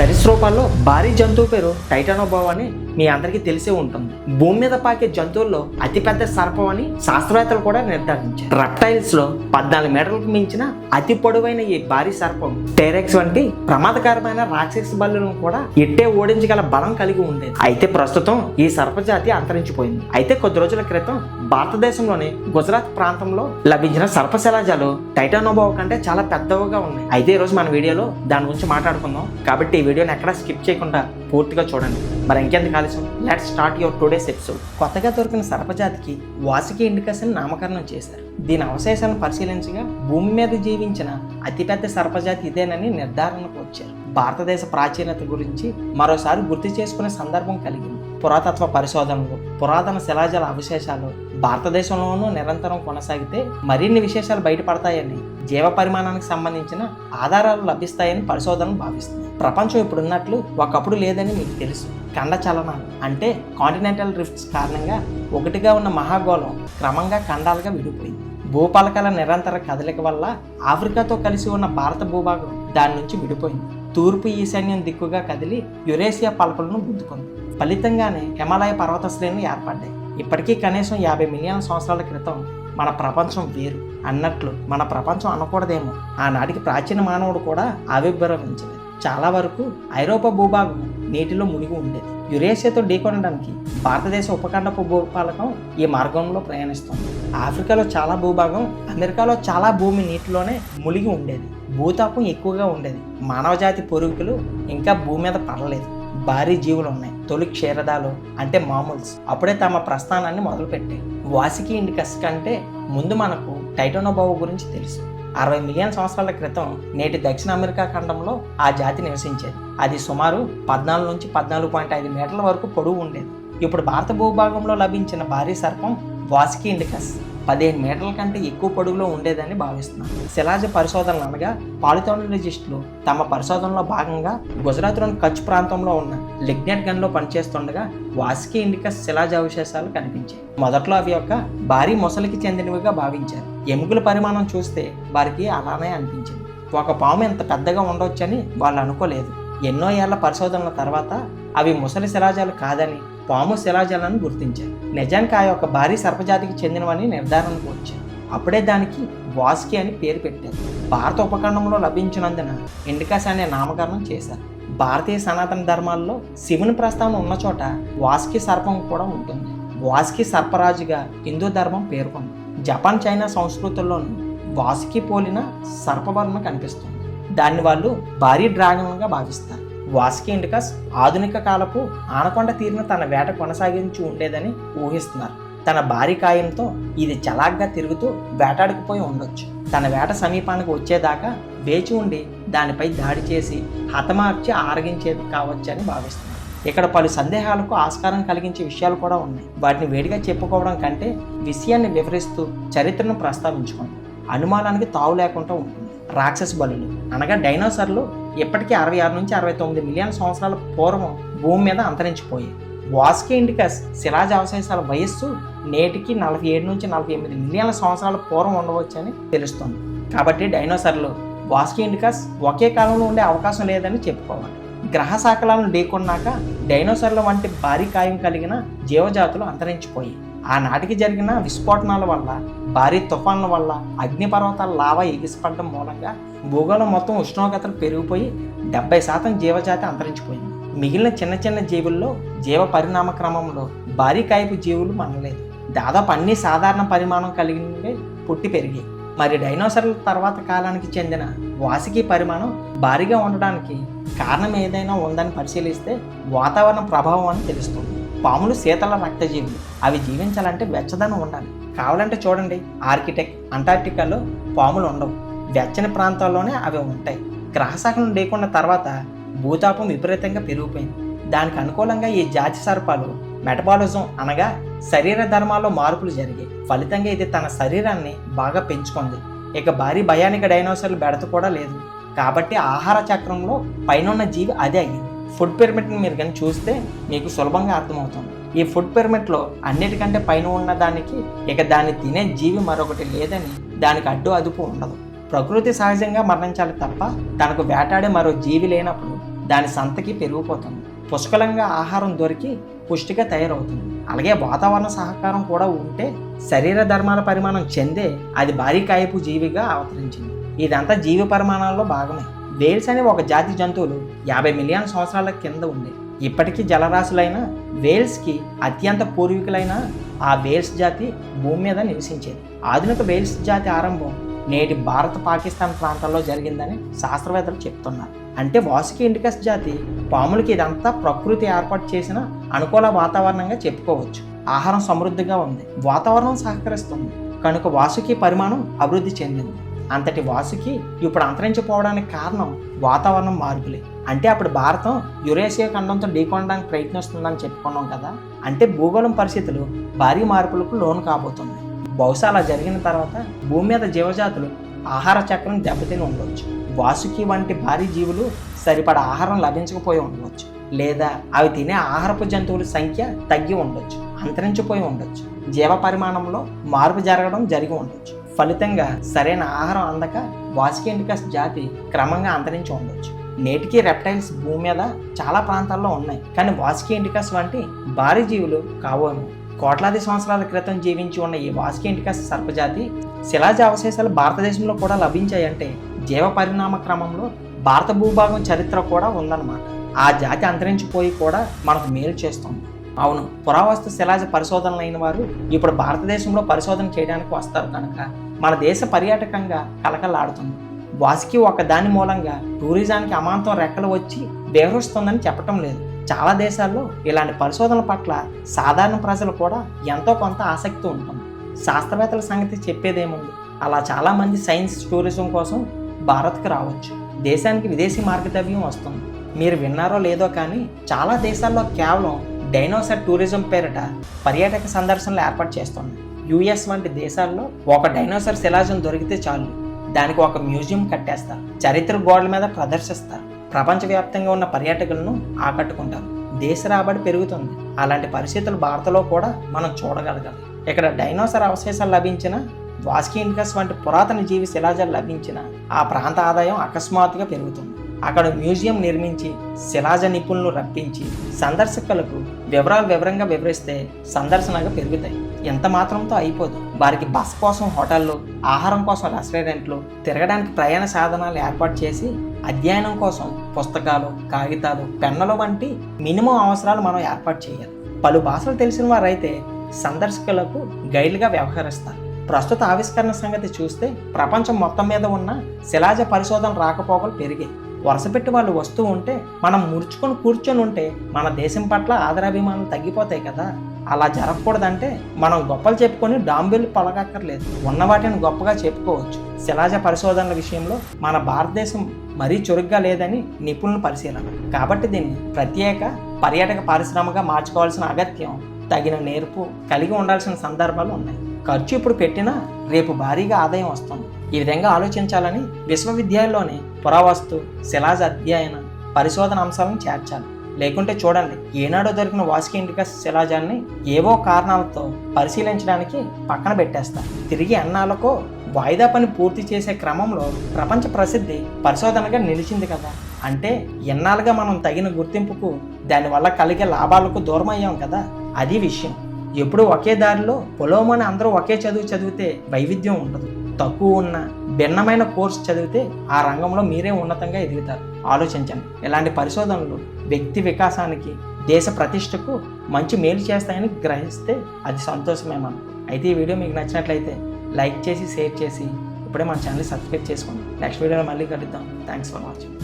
సరీసృపాల్లో భారీ జంతువు పేరు టైటానోబావ్ అని మీ అందరికీ తెలిసే ఉంటుంది. భూమి మీద పాకే జంతువుల్లో అతిపెద్ద సర్పం అని శాస్త్రవేత్తలు కూడా నిర్ధారించారు. రెప్టైల్స్లో పద్నాలుగు మీటర్లకు మించిన అతి పొడవైన ఈ భారీ సర్పం టెరెక్స్ వంటి ప్రమాదకరమైన రాక్షస బల్లులను కూడా ఇట్టే ఓడించగల బలం కలిగి ఉండేది. అయితే ప్రస్తుతం ఈ సర్పజాతి అంతరించిపోయింది. అయితే కొద్ది రోజుల క్రితం భారతదేశంలోని గుజరాత్ ప్రాంతంలో లభించిన సర్పశిలాజాలు టైటానోబావ్ కంటే చాలా పెద్దవిగా ఉన్నాయి. అయితే ఈరోజు రోజు మన వీడియోలో దాని గురించి మాట్లాడుకుందాం. కాబట్టి ఈ వీడియోని ఎక్కడా స్కిప్ చేయకుండా పూర్తిగా చూడండి. మరి ఇంకెందుకు ఆలస్యం? Let start your today's episode కొత్తగా దొరికిన సర్పజాతికి వాసికి ఇండికస్ అని నామకరణం చేశారు. దీని అవశేషాలను పరిశీలించగా భూమి మీద జీవించిన అతిపెద్ద సర్పజాతి ఇదేనని నిర్ధారణకు వచ్చారు. భారతదేశ ప్రాచీనత గురించి మరోసారి గుర్తు చేసుకునే సందర్భం కలిగింది. పురాతత్వ పరిశోధనలు పురాతన శిలాజల అవశేషాలు భారతదేశంలోనూ నిరంతరం కొనసాగితే మరిన్ని విశేషాలు బయటపడతాయని జీవ పరిమాణానికి సంబంధించిన ఆధారాలు లభిస్తాయని పరిశోధనలు భావిస్తుంది ప్రపంచం ఇప్పుడు ఉన్నట్లు ఒకప్పుడు లేదని మీకు తెలుసు. ఖండ చలనాలు అంటే కాంటినెంటల్ రిఫ్ట్స్ కారణంగా ఒకటిగా ఉన్న మహాగోళం క్రమంగా ఖండాలుగా విడిపోయింది. భూపలకల నిరంతర కదలిక వల్ల ఆఫ్రికాతో కలిసి ఉన్న భారత భూభాగం దాని నుంచి విడిపోయింది. తూర్పు ఈశాన్యం దిక్కుగా కదిలి యురేసియా పలకలను గుద్దుకుంది. ఫలితంగానే హిమాలయ పర్వత శ్రేణులు ఏర్పడ్డాయి. ఇప్పటికీ కనీసం యాభై మిలియన్ సంవత్సరాల క్రితం మన ప్రపంచం వేరు అన్నట్లు మన ప్రపంచం అనకూడదేమో. ఆనాటికి ప్రాచీన మానవుడు కూడా ఆవిర్భవించలేదు. చాలా వరకు ఐరోపా భూభాగం నీటిలో మునిగి ఉండేది. యురేషియాతో ఢీకొనడానికి భారతదేశ ఉపఖండపు భూపాలకం ఈ మార్గంలో ప్రయాణిస్తుంది. ఆఫ్రికాలో చాలా భూభాగం అమెరికాలో చాలా భూమి నీటిలోనే మునిగి ఉండేది. భూతాపం ఎక్కువగా ఉండేది. మానవజాతి పొరుగులు ఇంకా భూమి మీద పడలేదు. భారీ జీవులు ఉన్నాయి తొలి క్షీరదాలు అంటే మామూల్స్. అప్పుడే తమ ప్రస్థానాన్ని మొదలుపెట్టాయి. వాసికి ఇండికస్ కంటే ముందు మనకు టైటోనోబావు గురించి తెలుసు. అరవై మిలియన్ సంవత్సరాల క్రితం నేటి దక్షిణ అమెరికా ఖండంలో ఆ జాతి నివసించేది. అది సుమారు పద్నాలుగు నుంచి పద్నాలుగు పాయింట్ ఐదు మీటర్ల వరకు పొడవు ఉండేది. ఇప్పుడు భారత భూభాగంలో లభించిన భారీ సర్పం వాసికి ఇండికస్. పదిహేను మీటర్ల కంటే ఎక్కువ పొడుగులో ఉండేదని భావిస్తున్నారు శిలాజ పరిశోధనలు అనగా పాలిథాలజిస్టులు తమ పరిశోధనలో భాగంగా గుజరాత్లోని కచ్ ప్రాంతంలో ఉన్న లిగ్నెట్ గన్లో పనిచేస్తుండగా వాసికి ఇండికస్ శిలాజ అవశేషాలు కనిపించాయి. మొదట్లో అవి యొక్క భారీ మొసలికి చెందినవిగా భావించారు. ఎముకల పరిమాణం చూస్తే వారికి అలానే అనిపించింది. ఒక పాము ఎంత పెద్దగా ఉండవచ్చని వాళ్ళు అనుకోలేదు. ఎన్నో ఏళ్ళ పరిశోధనల తర్వాత అవి ముసలి శిలాజాలు కాదని పాము శిలాజాలను గుర్తించారు. నిజానికి ఆ యొక్క భారీ సర్పజాతికి చెందినవని నిర్ధారణకు వచ్చారు. అప్పుడే దానికి వాస్కి అని పేరు పెట్టారు. భారత ఉపఖండంలో లభించినందున ఇండికాస్ అనే నామకరణం చేశారు. భారతీయ సనాతన ధర్మాల్లో శివుని ప్రస్తావన ఉన్న చోట వాస్కి సర్పం కూడా ఉంటుంది. వాస్కి సర్పరాజుగా హిందూ ధర్మం పేర్కొంది. జపాన్ చైనా సంస్కృతుల్లోనూ వాసుకి పోలిన సర్పవర్మ కనిపిస్తుంది. దాన్ని వాళ్ళు భారీ డ్రాగన్గా భావిస్తారు. వాసుకి ఇండికస్ ఆధునిక కాలపు ఆనకొండ తీరిన తన వేట కొనసాగించి ఉండేదని ఊహిస్తున్నారు. తన భారీ కాయంతో ఇది చలాగ్గా తిరుగుతూ వేటాడుకుపోయి ఉండొచ్చు. తన వేట సమీపానికి వచ్చేదాకా వేచి ఉండి దానిపై దాడి చేసి హతమార్చి ఆరగించేది కావచ్చని భావిస్తున్నారు. ఇక్కడ పలు సందేహాలకు ఆస్కారం కలిగించే విషయాలు కూడా ఉన్నాయి. వాటిని వేడిగా చెప్పుకోవడం కంటే విషయాన్ని వివరిస్తూ చరిత్రను ప్రస్తావించుకోండి అనుమానానికి తావు లేకుండా ఉంటుంది. రాక్షస బలులు అనగా డైనోసార్లు ఇప్పటికీ అరవై ఆరు నుంచి అరవై తొమ్మిది మిలియన్ సంవత్సరాల పూర్వం భూమి మీద అంతరించిపోయాయి. వాస్కే ఇండికస్ శిలాజ అవశేషాల వయస్సు నేటికి నలభై ఏడు నుంచి నలభై ఎనిమిది మిలియన్ల సంవత్సరాల పూర్వం ఉండవచ్చని తెలుస్తుంది. కాబట్టి డైనోసార్లు వాస్కే ఇండికస్ ఒకే కాలంలో ఉండే అవకాశం లేదని చెప్పుకోవాలి. గ్రహ శాఖలను ఢీకొన్నాక డైనోసార్ల వంటి భారీ కాయం కలిగిన జీవజాతులు అంతరించిపోయాయి. ఆనాటికి జరిగిన విస్ఫోటనాల వల్ల భారీ తుఫాన్ల వల్ల అగ్నిపర్వతాల లావా ఎగిసిపడడం మూలంగా భూగోళం మొత్తం ఉష్ణోగ్రతలు పెరిగిపోయి డెబ్బై శాతం జీవజాతి అంతరించిపోయింది. మిగిలిన చిన్న చిన్న జీవుల్లో జీవ పరిణామ క్రమంలో భారీ కాయపు జీవులు మనలేదు దాదాపు అన్ని సాధారణ పరిమాణం కలిగినవే పుట్టి పెరిగాయి. మరి డైనోసార్ల తర్వాత కాలానికి చెందిన వాసికి పరిమాణం భారీగా ఉండడానికి కారణం ఏదైనా ఉందని పరిశీలిస్తే వాతావరణ ప్రభావం అని తెలుస్తుంది. పాములు శీతల రక్తజీవులు. అవి జీవించాలంటే వెచ్చదనం ఉండాలి. కావాలంటే చూడండి ఆర్కిటెక్ట్ అంటార్టికాలో పాములు ఉండవు. వెచ్చని ప్రాంతాల్లోనే అవి ఉంటాయి. గ్రహశాఖలను లేకున్న తర్వాత భూతాపం విపరీతంగా పెరిగిపోయింది. దానికి అనుకూలంగా ఈ జాతి సర్పాలు మెటబాలిజం అనగా శరీర ధర్మాల్లో మార్పులు జరిగాయి. ఫలితంగా ఇది తన శరీరాన్ని బాగా పెంచుకుంది. ఇక భారీ భయానిక డైనోసార్లు బెడత కూడా లేదు. కాబట్టి ఆహార చక్రంలో పైన జీవి అదే అయ్యింది. ఫుడ్ పిరమిడ్ని మీరు కానీ చూస్తే మీకు సులభంగా అర్థమవుతుంది. ఈ ఫుడ్ పిరమిడ్లో అన్నిటికంటే పైన ఉన్న దానికి ఇక దాన్ని తినే జీవి మరొకటి లేదని దానికి అడ్డు అదుపు ఉండదు. ప్రకృతి సహజంగా మరణించాలి తప్ప తనకు వేటాడే మరో జీవి లేనప్పుడు దాని సంతకి పెరిగిపోతుంది. పుష్కలంగా ఆహారం దొరికి పుష్టిగా తయారవుతుంది. అలాగే వాతావరణ సహకారం కూడా ఉంటే శరీర ధర్మాల పరిమాణం చెందే అది భారీ కాయపు జీవిగా అవతరించింది. ఇదంతా జీవి పరిమాణాల్లో భాగమే. వేల్స్ అనే ఒక జాతి జంతువులు యాభై మిలియన్ సంవత్సరాల కింద ఉంది ఇప్పటికీ జలరాశులైన వేల్స్కి అత్యంత పూర్వీకులైన ఆ వేల్స్ జాతి భూమి మీద నివసించేది. ఆధునిక వేల్స్ జాతి ఆరంభం నేటి భారత పాకిస్తాన్ ప్రాంతాల్లో జరిగిందని శాస్త్రవేత్తలు చెప్తున్నారు. అంటే వాసుకి ఇండికస్ జాతి పాములకి ఇదంతా ప్రకృతి ఏర్పాటు చేసిన అనుకూల వాతావరణంగా చెప్పుకోవచ్చు. ఆహారం సమృద్ధిగా ఉంది వాతావరణం సహకరిస్తుంది. కనుక వాసుకి పరిమాణం అభివృద్ధి చెందింది. అంతటి వాసుకి ఇప్పుడు అంతరించిపోవడానికి కారణం వాతావరణం మార్పులే. అంటే అప్పుడు భారతం యురేషియా ఖండంతో ఢీకొనడానికి ప్రయత్నిస్తుందని చెప్పుకున్నాం కదా. అంటే భూగోళం పరిస్థితులు భారీ మార్పులకు లోను కాబోతుంది బహుశా అలా జరిగిన తర్వాత భూమి మీద జీవజాతులు ఆహార చక్రం దెబ్బతిని ఉండవచ్చు. వాసుకి వంటి భారీ జీవులు సరిపడా ఆహారం లభించకపోయి ఉండవచ్చు. లేదా అవి తినే ఆహారపు జంతువుల సంఖ్య తగ్గి ఉండొచ్చు అంతరించిపోయి ఉండొచ్చు. జీవ పరిమాణంలో మార్పు జరగడం జరిగి ఉండొచ్చు. ఫలితంగా సరైన ఆహారం అందక వాసికెంటికస్ జాతి క్రమంగా అంతరించి ఉండొచ్చు. నేటికి రెప్టైల్స్ భూమి మీద చాలా ప్రాంతాల్లో ఉన్నాయి. కానీ వాసికెంటికస్ ఇండికస్ వంటి భారీ జీవులు కావేమో కోట్లాది సంవత్సరాల క్రితం జీవించి ఉన్న ఈ వాసికెంటికస్ ఇండికస్ సర్పజాతి శిలాజ అవశేషాలు భారతదేశంలో కూడా లభించాయంటే జీవ పరిణామ క్రమంలో భారత భూభాగం చరిత్ర కూడా ఉందన్నమాట. ఆ జాతి అంతరించిపోయి కూడా మనకు మేలు చేస్తుంది. అవును. పురావస్తు శిలాజ పరిశోధనలైన వారు ఇప్పుడు భారతదేశంలో పరిశోధన చేయడానికి వస్తారు కనుక. మన దేశ పర్యాటకంగా కలకలాడుతుంది వాసుకి ఒక దాని మూలంగా టూరిజానికి అమాంతం రెక్కలు వచ్చి బేహరుస్తుందని చెప్పటం లేదు. చాలా దేశాల్లో ఇలాంటి పరిశోధనల పట్ల సాధారణ ప్రజలు కూడా ఎంతో కొంత ఆసక్తి ఉంటుంది. శాస్త్రవేత్తల సంగతి చెప్పేదేముంది? అలా చాలామంది సైన్స్ టూరిజం కోసం భారత్కి రావచ్చు. దేశానికి విదేశీ మార్గద్రవ్యం వస్తుంది. మీరు విన్నారో లేదో కానీ చాలా దేశాల్లో కేవలం డైనోసర్ టూరిజం పేరిట పర్యాటక సందర్శనలు ఏర్పాటు చేస్తుంది. యుఎస్ వంటి దేశాల్లో ఒక డైనోసర్ శిలాజం దొరికితే చాలు. దానికి ఒక మ్యూజియం కట్టేస్తారు. చరిత్ర గోడల మీద ప్రదర్శిస్తారు. ప్రపంచవ్యాప్తంగా ఉన్న పర్యాటకులను ఆకట్టుకుంటారు. దేశ రాబడి పెరుగుతుంది. అలాంటి పరిస్థితులు భారత్లో కూడా మనం చూడగలగాలి. ఇక్కడ డైనోసర్ అవశేషాలు లభించిన వాస్కి ఇండికస్ వంటి పురాతన జీవి శిలాజాలు లభించిన ఆ ప్రాంత ఆదాయం అకస్మాత్తుగా పెరుగుతుంది. అక్కడ మ్యూజియం నిర్మించి శిలాజ నిపుణులు రప్పించి సందర్శకులకు వివరాలు వివరంగా వివరిస్తే సందర్శనగా పెరుగుతాయి. ఎంత మాత్రంతో అయిపోదు. వారికి బస్ కోసం హోటళ్ళు ఆహారం కోసం రెస్టారెంట్లు తిరగడానికి ప్రయాణ సాధనాలు ఏర్పాటు చేసి అధ్యయనం కోసం పుస్తకాలు కాగితాలు పెన్నులు వంటి మినిమం అవసరాలు మనం ఏర్పాటు చేయాలి. పలు భాషలు తెలిసిన వారైతే సందర్శకులకు గైడ్లుగా వ్యవహరిస్తారు. ప్రస్తుత ఆవిష్కరణ సంగతి చూస్తే ప్రపంచం మొత్తం మీద ఉన్న శిలాజ పరిశోధన రాకపోకలు పెరిగాయి. వరుసపెట్టి వాళ్ళు వస్తూ ఉంటే మనం ముడుచుకొని కూర్చొని ఉంటే మన దేశం పట్ల ఆదరాభిమానం తగ్గిపోతాయి కదా. అలా జరగకూడదంటే మనం గొప్పలు చెప్పుకొని డాంబెల్ పలకక్కర్లేదు. ఉన్న వాటిని గొప్పగా చెప్పుకోవచ్చు. శిలాజ పరిశోధనల విషయంలో మన భారతదేశం మరీ చురుగ్గా లేదని నిపుణుల పరిశీలన. కాబట్టి దీన్ని ప్రత్యేక పర్యాటక పరిశ్రమగా మార్చుకోవాల్సిన అగత్యం తగిన నేర్పు కలిగి ఉండాల్సిన సందర్భాలు ఉన్నాయి. ఖర్చు ఇప్పుడు పెట్టినా రేపు భారీగా ఆదాయం వస్తుంది. ఈ విధంగా ఆలోచించాలని విశ్వవిద్యాలయంలోని పురావస్తు శిలాజ అధ్యయన పరిశోధన అంశాలను చేర్చాలి. లేకుంటే చూడండి ఏనాడో దొరికిన వాసుక ఇండికస్ శిలాజాన్ని ఏవో కారణాలతో పరిశీలించడానికి పక్కన పెట్టేస్తారు. తిరిగి అన్నాళ్ళకో వాయిదా పని పూర్తి చేసే క్రమంలో ప్రపంచ ప్రసిద్ధి పరిశోధనగా నిలిచింది కదా. అంటే ఎన్నాళ్ళుగా మనం తగిన గుర్తింపుకు దానివల్ల కలిగే లాభాలకు దూరం అయ్యాం కదా. అది విషయం. ఎప్పుడు ఒకే దారిలో పొలోమని అందరూ ఒకే చదువు చదివితే వైవిధ్యం ఉండదు. తక్కువ ఉన్న భిన్నమైన కోర్సు చదివితే ఆ రంగంలో మీరే ఉన్నతంగా ఎదుగుతారు. ఆలోచించండి. ఇలాంటి పరిశోధనలు వ్యక్తి వికాసానికి దేశ ప్రతిష్టకు మంచి మేలు చేస్తాయని గ్రహిస్తే అది సంతోషమే మనం. అయితే ఈ వీడియో మీకు నచ్చినట్లయితే లైక్ చేసి షేర్ చేసి ఇప్పుడే మన ఛానల్ సబ్స్క్రైబ్ చేసుకోండి. నెక్స్ట్ వీడియోలో మళ్ళీ కలుద్దాం. Thanks for watching.